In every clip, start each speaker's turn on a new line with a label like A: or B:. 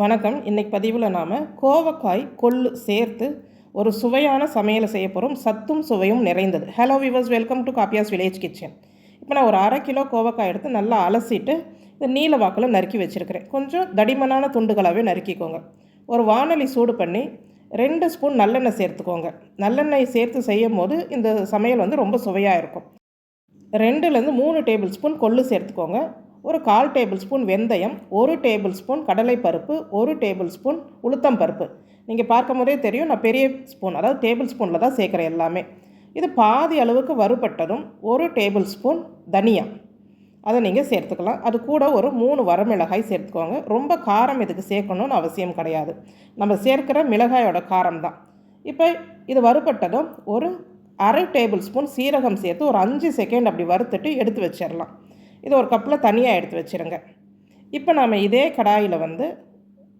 A: வணக்கம். இன்றைக்கி பதிவில் நாம் கோவக்காய் கொள்ளு சேர்த்து ஒரு சுவையான சமையலை செய்ய போகிறோம் சத்தும் சுவையும் நிறைந்தது. ஹலோ விவர்ஸ் வெல்கம் டு காப்பியாஸ் வில்லேஜ் கிச்சன் இப்போ நான் ஒரு அரை கிலோ கோவக்காய் எடுத்து நல்லா அலசிட்டு இந்த நீல வாக்கில் நறுக்கி வச்சுருக்கிறேன். கொஞ்சம் தடிமனான துண்டுகளாகவே நறுக்கிக்கோங்க. ஒரு வானொலி சூடு பண்ணி ரெண்டு ஸ்பூன் நல்லெண்ணெய் சேர்த்துக்கோங்க. நல்லெண்ணெய் சேர்த்து செய்யும் போது இந்த சமையல் வந்து ரொம்ப சுவையாக இருக்கும். ரெண்டுலேருந்து மூணு டேபிள் ஸ்பூன் கொள்ளு சேர்த்துக்கோங்க. ஒரு கால் டேபிள் ஸ்பூன் வெந்தயம் ஒரு டேபிள் ஸ்பூன் கடலைப்பருப்பு ஒரு டேபிள் ஸ்பூன் உளுத்தம் பருப்பு. நீங்கள் பார்க்கும் போதே தெரியும் நான் பெரிய ஸ்பூன் அதாவது டேபிள் ஸ்பூனில் தான் சேர்க்குறேன் எல்லாமே. இது பாதி அளவுக்கு வறுபட்டதும் ஒரு டேபிள் ஸ்பூன் தனியா. அதை நீங்கள் சேர்த்துக்கலாம். அது கூட ஒரு மூணு வரமிளகாய் சேர்த்துக்கோங்க. ரொம்ப காரம் இதுக்கு சேர்க்கணும்னு அவசியம் கிடையாது. நம்ம சேர்க்குற மிளகாயோட காரம் தான். இப்போ இது வறுபட்டதும் ஒரு அரை டேபிள் ஸ்பூன் சீரகம் சேர்த்து ஒரு அஞ்சு செகண்ட் அப்படி வறுத்துட்டு எடுத்து வச்சிடலாம் இது ஒரு கப்பில் தனியாக எடுத்து வச்சுருங்க. இப்போ நாம் இதே கடாயில் வந்து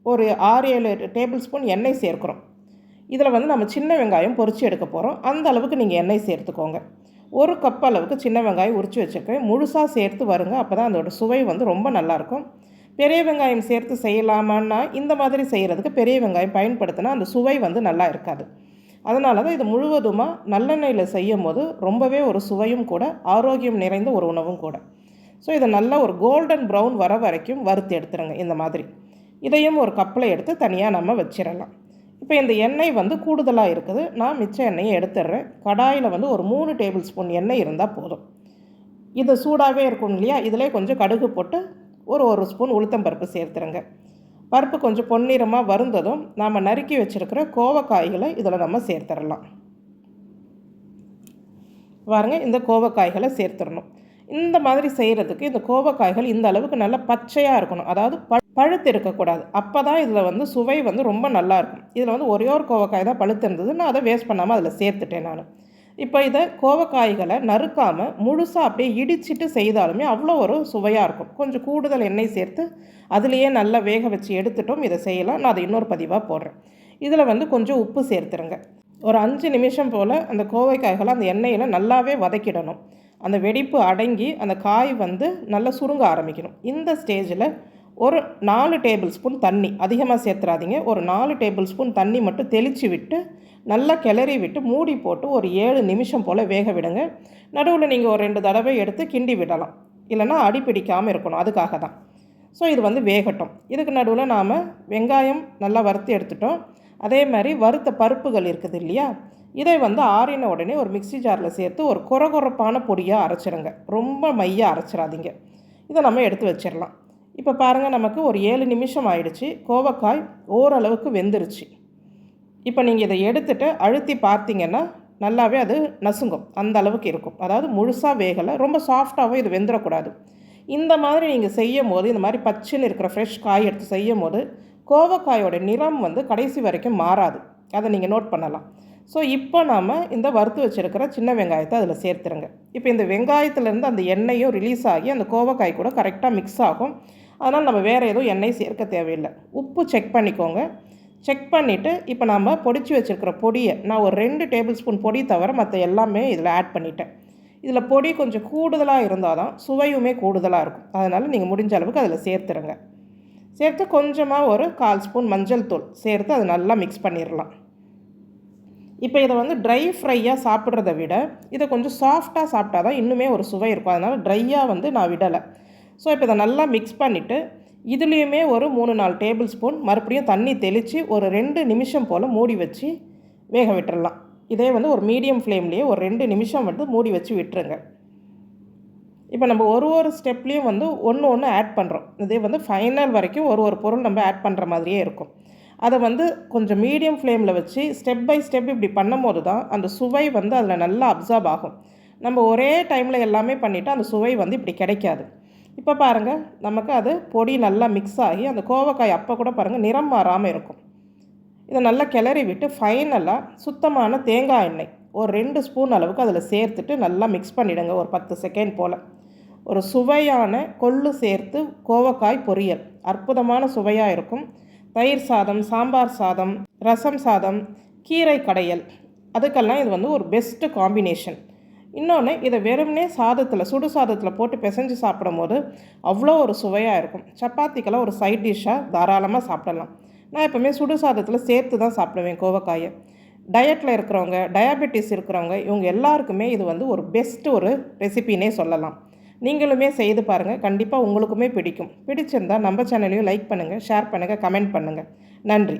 A: ஒரு ஆறு ஏழு டேபிள் ஸ்பூன் எண்ணெய் சேர்க்குறோம். இதில் வந்து நம்ம சின்ன வெங்காயம் பொரித்து எடுக்க போகிறோம் அந்த அளவுக்கு நீங்கள் எண்ணெய் சேர்த்துக்கோங்க. ஒரு கப் அளவுக்கு சின்ன வெங்காயம் உரித்து வச்சுருக்கேன். முழுசாக சேர்த்து வருங்க அப்போ தான் அதோடய சுவை வந்து ரொம்ப நல்லாயிருக்கும் பெரிய வெங்காயம் சேர்த்து செய்யலாமான்னா இந்த மாதிரி செய்கிறதுக்கு பெரிய வெங்காயம் பயன்படுத்தினா அந்த சுவை வந்து நல்லா இருக்காது. அதனால தான் இது முழுவதுமாக நல்லெண்ணெயில் செய்யும் போது ரொம்பவே ஒரு சுவையும் கூட ஆரோக்கியம் நிறைந்த ஒரு உணவும் கூட. ஸோ இதை நல்லா ஒரு கோல்டன் ப்ரௌன் வர வரைக்கும் வறுத்து எடுத்துருங்க இந்த மாதிரி. இதையும் ஒரு கப்பில் எடுத்து தனியாக நம்ம வச்சிடலாம் இப்போ இந்த எண்ணெய் வந்து கூடுதலாக இருக்குது. நான் மிச்ச எண்ணெயை எடுத்துடுறேன் கடாயில் வந்து ஒரு மூணு டேபிள் ஸ்பூன் எண்ணெய் இருந்தால் போதும். இது சூடாகவே இருக்கும் இல்லையா? இதிலே கொஞ்சம் கடுகு போட்டு ஒரு ஒரு ஸ்பூன் உளுத்தம் பருப்பு சேர்த்துருங்க. பருப்பு கொஞ்சம் பொன்னிறமாக வருந்ததும் நாம் நறுக்கி வச்சுருக்கிற கோவக்காய்களை இதில் நம்ம சேர்த்துடலாம் பாருங்கள் இந்த கோவக்காய்களை சேர்த்துடணும் இந்த மாதிரி செய்கிறதுக்கு இந்த கோவக்காய்கள் இந்த அளவுக்கு நல்லா பச்சையாக இருக்கணும். அதாவது ப பழுத்து இருக்கக்கூடாது. அப்போ தான் இதில் வந்து சுவை வந்து ரொம்ப நல்லாயிருக்கும் இதில் வந்து ஒரே ஒரு கோவக்காய் தான் பழுத்து இருந்தது. நான் அதை வேஸ்ட் பண்ணாமல் அதில் சேர்த்துட்டேன் நான். இப்போ இதை கோவக்காய்களை நறுக்காமல் முழுசாக அப்படியே இடிச்சிட்டு செய்தாலுமே அவ்வளோ ஒரு சுவையாக இருக்கும். கொஞ்சம் கூடுதல் எண்ணெய் சேர்த்து அதுலேயே நல்லா வேக வச்சு எடுத்துட்டோம். இதை செய்யலாம். நான் அதை இன்னொரு பதிவாக போடுறேன். இதில் வந்து கொஞ்சம் உப்பு சேர்த்துருங்க. ஒரு அஞ்சு நிமிஷம் போல் அந்த கோவைக்காய்களை அந்த எண்ணெயில் நல்லாவே வதக்கிடணும். அந்த வெடிப்பு அடங்கி அந்த காய் வந்து நல்லா சுருங்க ஆரம்பிக்கணும். இந்த ஸ்டேஜில் ஒரு நாலு டேபிள் ஸ்பூன் தண்ணி அதிகமாக சேர்த்துறாதீங்க. ஒரு நாலு டேபிள் ஸ்பூன் தண்ணி மட்டும் தெளித்து விட்டு நல்லா கிளறி விட்டு மூடி போட்டு ஒரு ஏழு நிமிஷம் போல் வேக விடுங்க. நடுவில் நீங்கள் ஒரு ரெண்டு தடவை எடுத்து கிண்டி விடலாம். இல்லைனா அடி பிடிக்காமல் இருக்கணும். அதுக்காக தான் ஸோ இது வந்து வேகட்டும். இதுக்கு நடுவில் நாம் வெங்காயம் நல்லா வறுத்து எடுத்துட்டோம். அதே மாதிரி வறுத்த பருப்புகள் இருக்குது இல்லையா? இதை வந்து ஆறின உடனே ஒரு மிக்சி ஜாரில் சேர்த்து ஒரு குறகுறப்பான பொடியாக அரைச்சிடுங்க ரொம்ப மையாக அரைச்சிடாதீங்க. இதை நம்ம எடுத்து வச்சிடலாம். இப்போ பாருங்கள் நமக்கு ஒரு ஏழு நிமிஷம் ஆயிடுச்சு. கோவக்காய் ஓரளவுக்கு வெந்துருச்சு. இப்போ நீங்கள் இதை எடுத்துகிட்டு அழுத்தி பார்த்தீங்கன்னா நல்லாவே அது நசுங்கும். அந்த அளவுக்கு இருக்கும். அதாவது முழுசாக வேகலை. ரொம்ப சாஃப்டாகவும் இது வெந்துடக்கூடாது. இந்த மாதிரி நீங்கள் செய்யும் போது இந்த மாதிரி பச்சுன்னு இருக்கிற ஃப்ரெஷ் காய் எடுத்து செய்யும் போது கோவக்காயோட நிறம் வந்து கடைசி வரைக்கும் மாறாது. அதை நீங்கள் நோட் பண்ணலாம். ஸோ இப்போ நாம் இந்த வறுத்து வச்சுருக்கிற சின்ன வெங்காயத்தை அதில் சேர்த்துருங்க. இப்போ இந்த வெங்காயத்துலேருந்து அந்த எண்ணெயும் ரிலீஸ் ஆகி அந்த கோவக்காய் கூட கரெக்டாக மிக்ஸ் ஆகும். அதனால் நம்ம வேறு எதுவும் எண்ணெய் சேர்க்க தேவையில்லை. உப்பு செக் பண்ணிக்கோங்க. செக் பண்ணிவிட்டு இப்போ நாம் பொடிச்சு வச்சுருக்கிற பொடியை நான் ஒரு ரெண்டு டேபிள் ஸ்பூன் பொடி தவிர மற்ற எல்லாமே இதில் ஆட் பண்ணிட்டேன். இதில் பொடி கொஞ்சம் கூடுதலாக இருந்தால் தான் சுவையுமே கூடுதலாக இருக்கும். அதனால் நீங்கள் முடிஞ்ச அளவுக்கு அதில் சேர்த்துருங்க. சேர்த்து கொஞ்சமாக ஒரு கால் ஸ்பூன் மஞ்சள் தூள் சேர்த்து அது நல்லா மிக்ஸ் பண்ணிடலாம் இப்போ இதை வந்து ட்ரை ஃப்ரையாக சாப்பிட்றத விட இதை கொஞ்சம் சாஃப்டாக சாப்பிட்டா தான் இன்னுமே ஒரு சுவை இருக்கும். அதனால் ட்ரையாக வந்து நான் விடலை. ஸோ இப்போ இதை நல்லா மிக்ஸ் பண்ணிவிட்டு இதுலேயுமே ஒரு மூணு நாலு டேபிள் ஸ்பூன் மறுபடியும் தண்ணி தெளித்து ஒரு ரெண்டு நிமிஷம் போல் மூடி வச்சு வேக விட்டுடலாம் இதே வந்து ஒரு மீடியம் ஃப்ளேம்லேயே ஒரு ரெண்டு நிமிஷம் வந்து மூடி வச்சு விட்டுருங்க. இப்போ நம்ம ஒரு ஒரு ஸ்டெப்லேயும் வந்து ஒன்று ஒன்று ஆட் பண்ணுறோம். இதே வந்து ஃபைனல் வரைக்கும் ஒரு ஒரு பொருள் நம்ம ஆட் பண்ணுற மாதிரியே இருக்கும். அதை வந்து கொஞ்சம் மீடியம் ஃப்ளேமில் வச்சு ஸ்டெப் பை ஸ்டெப் இப்படி பண்ணும்போது தான் அந்த சுவை வந்து அதில் நல்லா அப்சர்வ் ஆகும். நம்ம ஒரே டைமில் எல்லாமே பண்ணிவிட்டு அந்த சுவை வந்து இப்படி கிடைக்காது. இப்போ பாருங்கள் நமக்கு அது பொடி நல்லா மிக்ஸ் ஆகி அந்த கோவக்காய் அப்போ கூட பாருங்கள் நிறம் மாறாமல் இருக்கும். இதை நல்லா கிளறி விட்டு ஃபைனலாக சுத்தமான தேங்காய் எண்ணெய் ஒரு ரெண்டு ஸ்பூன் அளவுக்கு அதில் சேர்த்துட்டு நல்லா மிக்ஸ் பண்ணிவிடுங்க ஒரு பத்து செகண்ட் போல். ஒரு சுவையான கொள்ளு சேர்த்து கோவக்காய் பொரியல். அற்புதமான சுவையாக இருக்கும். தயிர் சாதம் சாம்பார் சாதம் ரசம் சாதம் கீரை கடையல். அதுக்கெல்லாம் இது வந்து ஒரு பெஸ்ட்டு காம்பினேஷன் இன்னொன்று இதை வெறுமனே சாதத்தில் சுடு சாதத்தில் போட்டு பிசைஞ்சு சாப்பிடும்போது அவ்வளோ ஒரு சுவையாக இருக்கும். சப்பாத்திக்கெல்லாம் ஒரு சைட் டிஷ்ஷாக தாராளமாக சாப்பிடலாம். நான் எப்போவுமே சுடு சாதத்தில் சேர்த்து தான் சாப்பிடுவேன் கோவக்காயை. டயட்டில் இருக்கிறவங்க டயாபெட்டிஸ் இருக்கிறவங்க இவங்க எல்லாருக்குமே இது வந்து ஒரு பெஸ்ட்டு ஒரு ரெசிபினே சொல்லலாம். நீங்களுமே செய்து பாருங்கள் கண்டிப்பாக உங்களுக்குமே பிடிக்கும். பிடிச்சிருந்தால் நம்ம சேனலையும் லைக் பண்ணுங்கள் ஷேர் பண்ணுங்கள் கமெண்ட் பண்ணுங்கள் நன்றி.